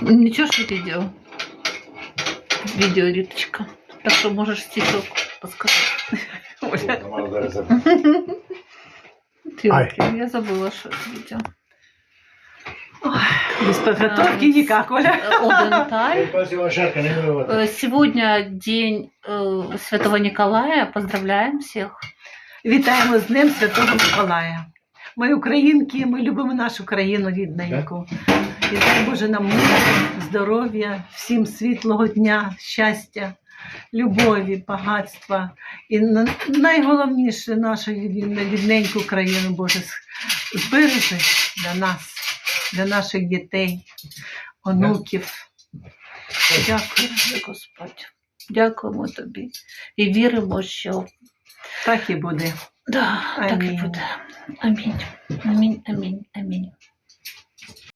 Ничего, что видео. Видео, Риточка. Так что можешь стишок подсказать. Тёлки, я забыла, что это видео. Без подготовки никак, Оля. Э, Сегодня день э, Святого Николая. Поздравляем всех. Вітаємо з Днем Святого Миколая. Ми українки, ми любимо нашу країну рідненьку. І дай Боже нам миру, здоров'я, всім світлого дня, щастя, любові, багатства. І найголовніше нашу рідненьку країну Боже збережи для нас, для наших дітей, онуків. Дякую, Господь. Дякуємо тобі. І віримо, що Так і буде. Да, так і Амінь. буде. Амінь. Амінь, амінь, амінь.